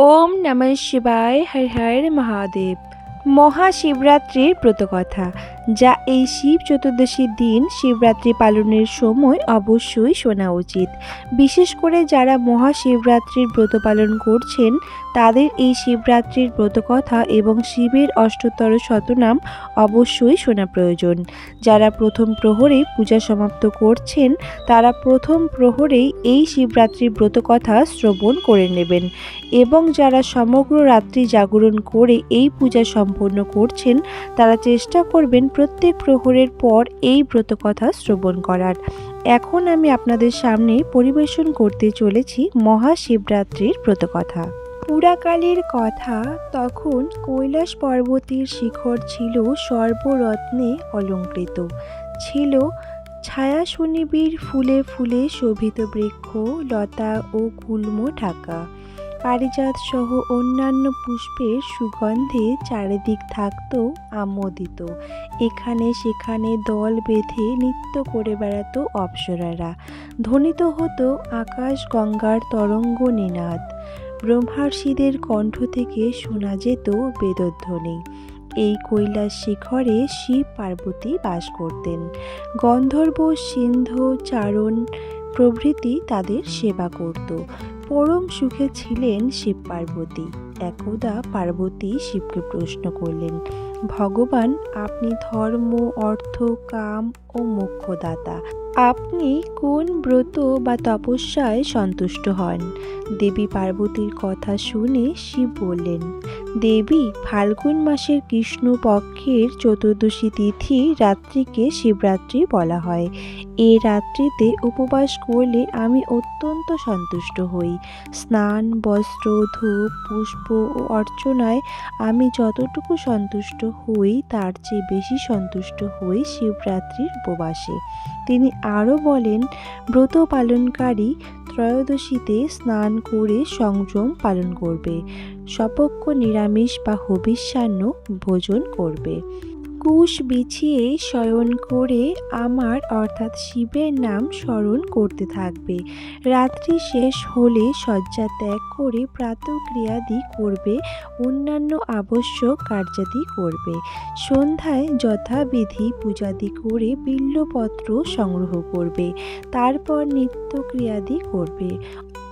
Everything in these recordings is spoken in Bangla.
ওম নমঃ শিবায় হর হর মহাদেব। মহাশিবরাত্রির ব্রতকথা। যা এই শিব চতুর্দশীর দিন শিবরাত্রি পালনের সময় অবশ্যই শোনা উচিত। বিশেষ করে যারা মহাশিবরাত্রির ব্রত পালন করছেন, তাদের এই শিবরাত্রির ব্রতকথা এবং শিবের অষ্টতর শতনাম অবশ্যই শোনা প্রয়োজন। যারা প্রথম প্রহরে পূজা সমাপ্ত করছেন, তারা প্রথম প্রহরেই এই শিবরাত্রির ব্রতকথা শ্রবণ করে নেবেন এবং যারা সমগ্র রাত্রি জাগরণ করে এই পূজা সম্পন্ন করছেন, তারা চেষ্টা করবেন প্রত্যেক প্রহরের পর এই ব্রতকথা শ্রবণ করার। এখন আমি আপনাদের সামনে পরিবেশন করতে চলেছি মহাশিবরাত্রির ব্রতকথা। পুরাকালের কথা তখন কৈলাস পর্বতের শিখর ছিল সর্বরত্নে অলঙ্কৃত। ছিল ছায়া সুনিবিড় ফুলে ফুলে শোভিত বৃক্ষ, লতা ও গুল্ম ঢাকা। পারিজাত সহ অন্যান্য পুষ্পের সুগন্ধে চারিদিক থাকত আমোদিত। এখানে সেখানে দল বেঁধে নৃত্য করে বেড়াতো অপ্সরারা। ধ্বনিত হতো আকাশ গঙ্গার তরঙ্গ নিনাদ। ব্রহ্মার্ষিদের কণ্ঠ থেকে শোনা যেত বেদধ্বনি এই কৈলাস শিখরে শিব পার্বতী বাস করতেন। গন্ধর্ব সিন্ধ চারণ প্রভৃতি তাদের সেবা করত। পরম সুখে ছিলেন শিব পার্বতী। একদা পার্বতী শিবকে প্রশ্ন করলেন, ভগবান, আপনি ধর্ম, অর্থ, কাম ও মোক্ষদাতা। আপনি কোন ব্রত বা তপস্যায় সন্তুষ্ট হন? দেবী পার্বতীর কথা শুনে শিব বললেন, দেবী, ফাল্গুন মাসের কৃষ্ণ পক্ষের চতুর্দশী তিথি রাত্রিকে শিবরাত্রি বলা হয়। এই রাত্রিতে উপবাস করলে আমি অত্যন্ত সন্তুষ্ট হই। স্নান, বস্ত্র, ধূপ, পুষ্প ও অর্চনায় আমি যতটুকু সন্তুষ্ট হই, তার চেয়ে বেশি সন্তুষ্ট হই শিবরাত্রির উপবাসে। তিনি আরও বলেন, ব্রত পালনকারী ত্রয়োদশীতে স্নান করে সংযম পালন করবে সপক্ষ নিরামিষ বা হবিষ্যান্ন ভোজন করবে। কুশ বিছিয়ে শয়ন করে আমার, অর্থাৎ শিবের নাম স্মরণ করতে থাকবে। রাত্রি শেষ হলে শয্যা ত্যাগ করে প্রাতক্রিয়াদি করবে, অন্যান্য আবশ্যক কার্যাদি করবে। সন্ধ্যায় যথাবিধি পূজাদি করে বিল্লপত্র সংগ্রহ করবে, তারপর নিত্যক্রিয়াদি করবে।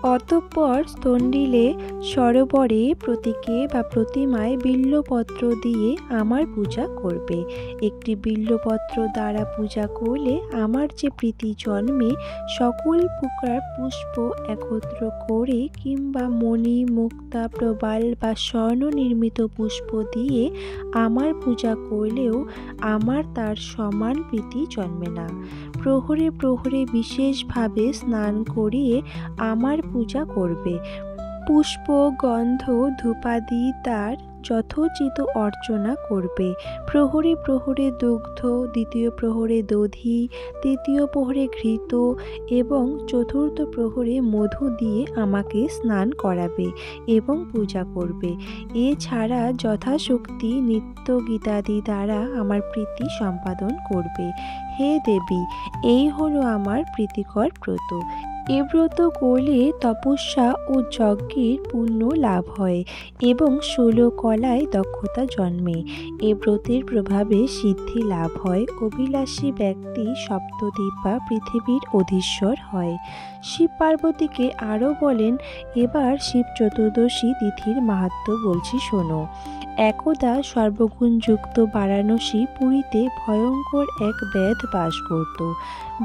অতঃপর স্তন্ডিলে সরোবরে প্রতীকে বা প্রতিমায় বিল্লপত্র দিয়ে আমার পূজা করবে। একটি বিল্লপত্র দ্বারা পূজা করলে আমার যে প্রীতি জন্মে, সকল প্রকার পুষ্প একত্র করে কিংবা মণি, মুক্তা, প্রবাল বা স্বর্ণ নির্মিত পুষ্প দিয়ে আমার পূজা করলেও আমার তার সমান প্রীতি জন্মে না। প্রহরে প্রহরে বিশেষভাবে স্নান করিয়ে আমার পূজা করবে। পুষ্প গন্ধ ধূপাদি তার যথোচিত অর্চনা করবে। প্রহরে প্রহরে দুগ্ধ, দ্বিতীয় প্রহরে দধি, তৃতীয় প্রহরে ঘৃত এবং চতুর্থ প্রহরে মধু দিয়ে আমাকে স্নান করাবে এবং পূজা করবে। এছাড়া যথাশক্তি নিত্য গীতাদি দ্বারা আমার প্রীতি সম্পাদন করবে। হে দেবী, এই হলো আমার প্রীতিকর ব্রত। এ ব্রত করলে তপস্যা ও যজ্ঞের পুণ্য লাভ হয় এবং ষোলো কলায় দক্ষতা জন্মে। এ ব্রতের প্রভাবে সিদ্ধি লাভ হয়। অভিলাষী ব্যক্তি সপ্তদ্বীপ পৃথিবীর অধীশ্বর হয়। শিব পার্বতীকে আরও বলেন, এবার শিব চতুর্দশী তিথির মাহাত্ম বলছি, শোনো। একদা সর্বগুণযুক্ত বারাণসী পুরীতে ভয়ঙ্কর এক ব্যাধ বাস করত।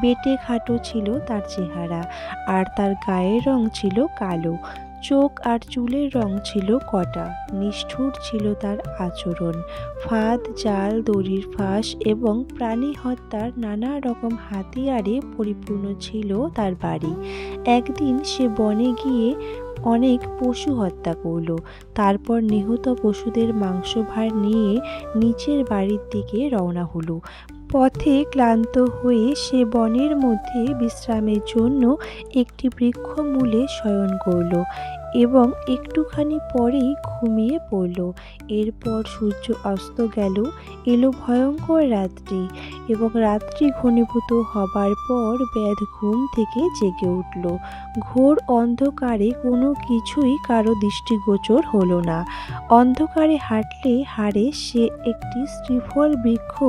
বেটে খাটো ছিল তার চেহারা, আর তার গায়ের রং ছিল কালো। চোখ আর চুলের রং ছিল কটা। নিষ্ঠুর ছিল তার আচরণ। ফাঁদ, জাল, দড়ির ফাঁস এবং প্রাণী হত্যার নানা রকম হাতিয়ারে পরিপূর্ণ ছিল তার বাড়ি। একদিন সে বনে গিয়ে অনেক পশু হত্যা করল। তারপর নিহত পশুদের মাংসভার নিয়ে নিচের বাড়ির দিকে রওনা হলো। পথে ক্লান্ত হয়ে সে বনের মধ্যে বিশ্রামের জন্য একটি বৃক্ষমূলে শয়ন করল। এবং একটুখানি পরেই ঘুমিয়ে পড়ল। এরপর সূর্য অস্ত গেল, এলো ভয়ঙ্কর রাত্রি এবং রাত্রি ঘনীভূত হবার পর ব্যাধ ঘুম থেকে জেগে উঠল। ঘোর অন্ধকারে কোনো কিছুই কারও দৃষ্টিগোচর হলো না। অন্ধকারে হাঁটলে হাড়ে সে একটি শ্রীফল বৃক্ষ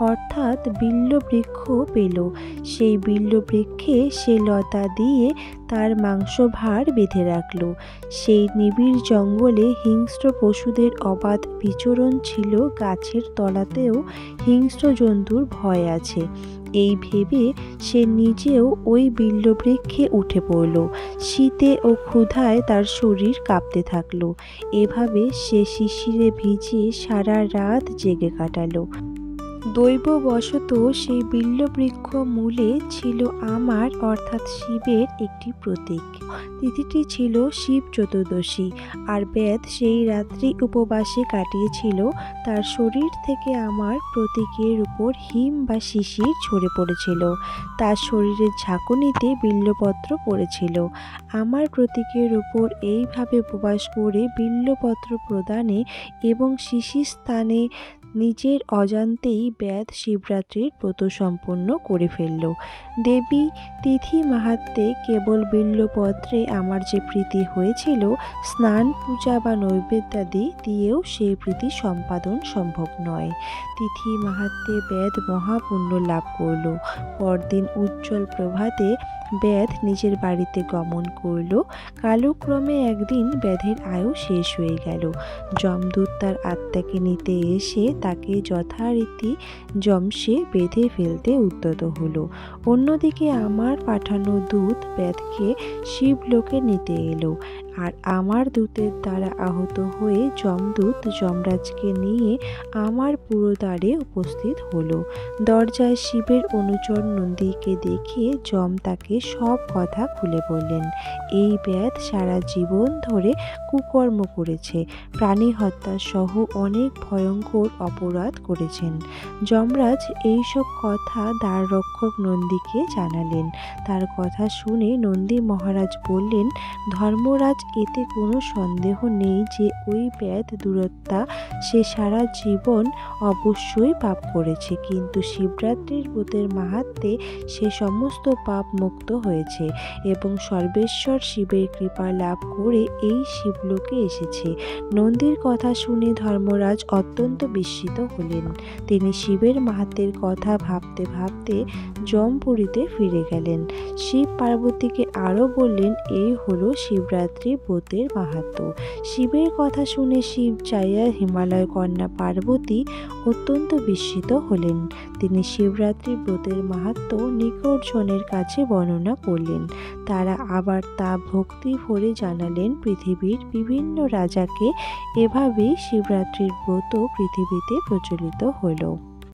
অর্থাৎ বিল্ল বৃক্ষ পেল। সেই বিল্ল বৃক্ষে সে লতা দিয়ে তার মাংসভার বেঁধে রাখল। সেই নিবিড় জঙ্গলে হিংস্র পশুদের অবাধ বিচরণ ছিল গাছের তলাতেও হিংস্র জন্তুর ভয় আছে। এই ভেবে সে নিজেও ওই বিল্লবৃক্ষে উঠে পড়ল। শীতে ও ক্ষুধায় তার শরীর কাঁপতে থাকল। এভাবে সে শিশিরে ভিজে সারা রাত জেগে কাটালো। দৈববশত সেই বিল্লবৃক্ষ মূলে ছিল আমার, অর্থাৎ শিবের একটি প্রতীক। তিথিটি ছিল শিব চতুর্দশী, আর বেদ সেই রাত্রি উপবাসে কাটিয়েছিল। তার শরীর থেকে আমার প্রতীকের উপর হিম বা শিশির ঝরে পড়েছিল। তার শরীরের ঝাঁকুনিতে বিল্লপত্র পড়েছিল। আমার প্রতীকের উপর এইভাবে উপবাস করে বিল্লপত্র প্রদানে এবং শিশির স্থানে নিজের অজান্তেই ব্যাধ শিবরাত্রির ব্রত সম্পন্ন করে ফেলল। দেবী তিথি মাহাত্মে কেবল বিল্লপত্রে আমার যে প্রীতি হয়েছিল, স্নান, পূজা বা নৈবেদ্যাদি দিয়েও সেই প্রীতি সম্পাদন সম্ভব নয়। তিথি মাহাত্মে বেদ মহাপুণ্য লাভ করল। পরদিন উজ্জ্বল প্রভাতে ব্যাধ নিজের বাড়িতে গমন করল। কালক্রমে একদিন ব্যাধের আয়ু শেষ হয়ে গেল। যমদূত তার আত্মাকে নিতে এসে তাকে যথারীতি জমসে বেঁধে ফেলতে উদ্যত হলো। অন্যদিকে আমার পাঠানো দূত ব্যাধকে শিবলোকে নিতে এলো। আর আমার দূতের দ্বারা আহত হয়ে যমদূত যমরাজকে নিয়ে আমার পুরোদ্বারে উপস্থিত হলো। দরজায় শিবের অনুচর নন্দীকে দেখে যম তাকে সব কথা খুলে বললেন। এই ব্যাধ সারা জীবন ধরে কুকর্ম করেছে। প্রাণী হত্যা সহ অনেক ভয়ঙ্কর অপরাধ করেছেন। যমরাজ এইসব কথা দ্বাররক্ষক নন্দীকে জানালেন। তার কথা শুনে নন্দী মহারাজ বললেন, ধর্মরাজ এতে কোনো সন্দেহ নেই যে ওই ব্যাধ দূরত্বা সে সারা জীবন অবশ্যই পাপ করেছে। কিন্তু শিবরাত্রির ব্রতের মাহাত্মে সে সমস্ত পাপ মুক্ত হয়েছে এবং সর্বেশ্বর শিবের কৃপা লাভ করে এই শিবলোকে এসেছে। নন্দীর কথা শুনে ধর্মরাজ অত্যন্ত বিস্মিত হলেন। তিনি শিবের মাহাত্মের কথা ভাবতে ভাবতে জমপুরীতে ফিরে গেলেন। শিব পার্বতীকে আরও বললেন, এই হলো শিবরাত্রি ব্রতের মাহাত্ম শিবের কথা শুনে শিব চাইয়া হিমালয় কন্যা পার্বতী অত্যন্ত বিস্মিত হলেন। তিনি শিবরাত্রি ব্রতের মাহাত্ম নিকটজনের কাছে বর্ণনা করলেন। তারা আবার তা ভক্তি ভরে জানালেন পৃথিবীর বিভিন্ন রাজাকে। এভাবেই শিবরাত্রির ব্রত পৃথিবীতে প্রচলিত হলো।